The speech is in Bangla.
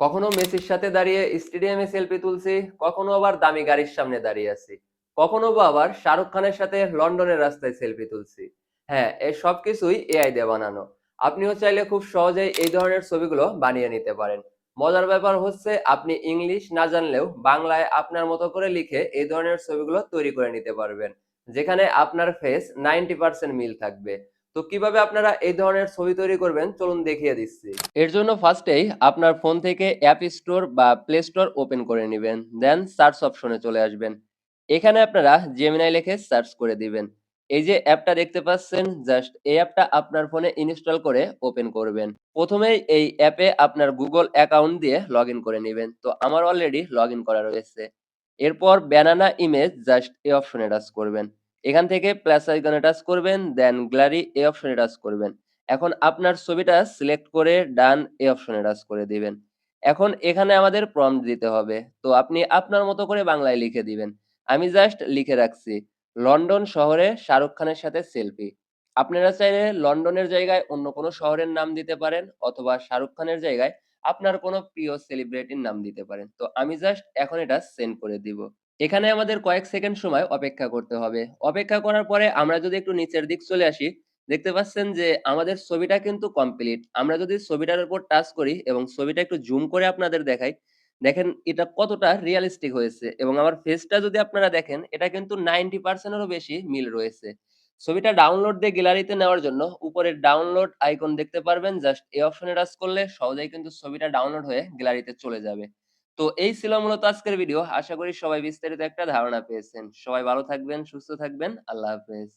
কখনো মেসির সাথে দাঁড়িয়ে স্টেডিয়ামে সেলফি তুলছি, কখনো আবার দামি গাড়ির সামনে দাঁড়িয়ে আছি। কখনো বা আবার শাহরুখ খানের সাথে লন্ডনের রাস্তায় সেলফি তুলছি। হ্যাঁ এই সবকিছুই এআই দিয়ে বানানো। আপনিও চাইলে খুব সহজেই এই ধরনের ছবিগুলো বানিয়ে নিতে পারেন। মজার ব্যাপার হচ্ছে, আপনি ইংলিশ না জানলেও বাংলায় আপনার মতো করে লিখে এই ধরনের ছবিগুলো তৈরি করে নিতে পারবেন, যেখানে আপনার ফেস নাইনটি পার্সেন্ট মিল থাকবে। তো কীভাবে আপনারা এই ধরনের ছবি তৈরি করবেন? চলুন দেখিয়ে দিচ্ছি। এর জন্য ফার্স্টেই আপনার ফোন থেকে অ্যাপ স্টোর বা প্লে স্টোর ওপেন করে নেবেন দেন সার্চ অপশনে চলে আসবেন। এখানে আপনারা জেমিনাই লিখে সার্চ করে দিবেন। এই যে অ্যাপটা দেখতে পাচ্ছেন জাস্ট এই অ্যাপটা আপনার ফোনে ইনস্টল করে ওপেন করবেন। প্রথমেই এই অ্যাপে আপনার গুগল অ্যাকাউন্ট দিয়ে লগ করে নেবেন। তো আমার অলরেডি লগ করা রয়েছে। এরপর ব্যানানা ইমেজ জাস্ট এই অপশনে টাচ করবেন। এখান থেকে প্লাস আইকনে টাচ করবেন দেন গ্যালারি এই অপশনে টাচ করবেন। এখন আপনার ছবিটা সিলেক্ট করে ডান এই অপশনে টাচ করে দিবেন। এখন এখানে আমাদের প্রম্পট দিতে হবে। তো আপনি আপনার মতো করে বাংলায় লিখে দিবেন। আমি জাস্ট লিখে রাখছি, লন্ডন শহরে শাহরুখ খানের সাথে সেলফি আপনারা চাইলে লন্ডনের জায়গায় অন্য কোনো শহরের নাম দিতে পারেন, অথবা শাহরুখ খানের জায়গায় আপনার কোনো প্রিয় সেলিব্রিটির নাম দিতে পারেন। তো আমি জাস্ট এখন এটা সেন্ড করে দিব। এখানে আমাদের কয়েক সেকেন্ড সময় অপেক্ষা করতে হবে। অপেক্ষা করার পরে আমরা যদি একটু নিচের দিক চলে আসি, দেখতে পাচ্ছেন যে আমাদের ছবিটা কিন্তু কমপ্লিট আমরা যদি ছবিটার উপর টাচ করি এবং ছবিটা একটু জুম করে আপনাদের দেখাই, দেখেন এটা কতটা রিয়েলিস্টিক হয়েছে এবং আমার ফেসটা যদি আপনারা দেখেন, এটা কিন্তু নাইনটি পার্সেন্টেরও বেশি মিল রয়েছে। ছবিটা ডাউনলোড দিয়ে গ্যালারিতে নেওয়ার জন্য উপরে ডাউনলোড আইকন দেখতে পারবেন। জাস্ট এই অপশনে টাচ করলে সহজেই কিন্তু ছবিটা ডাউনলোড হয়ে গ্যালারিতে চলে যাবে। তো এই ছিল মূলত আজকের ভিডিও আশা করি সবাই বিস্তারিত একটা ধারণা পেয়েছেন। সবাই ভালো থাকবেন, সুস্থ থাকবেন। আল্লাহ হাফেজ।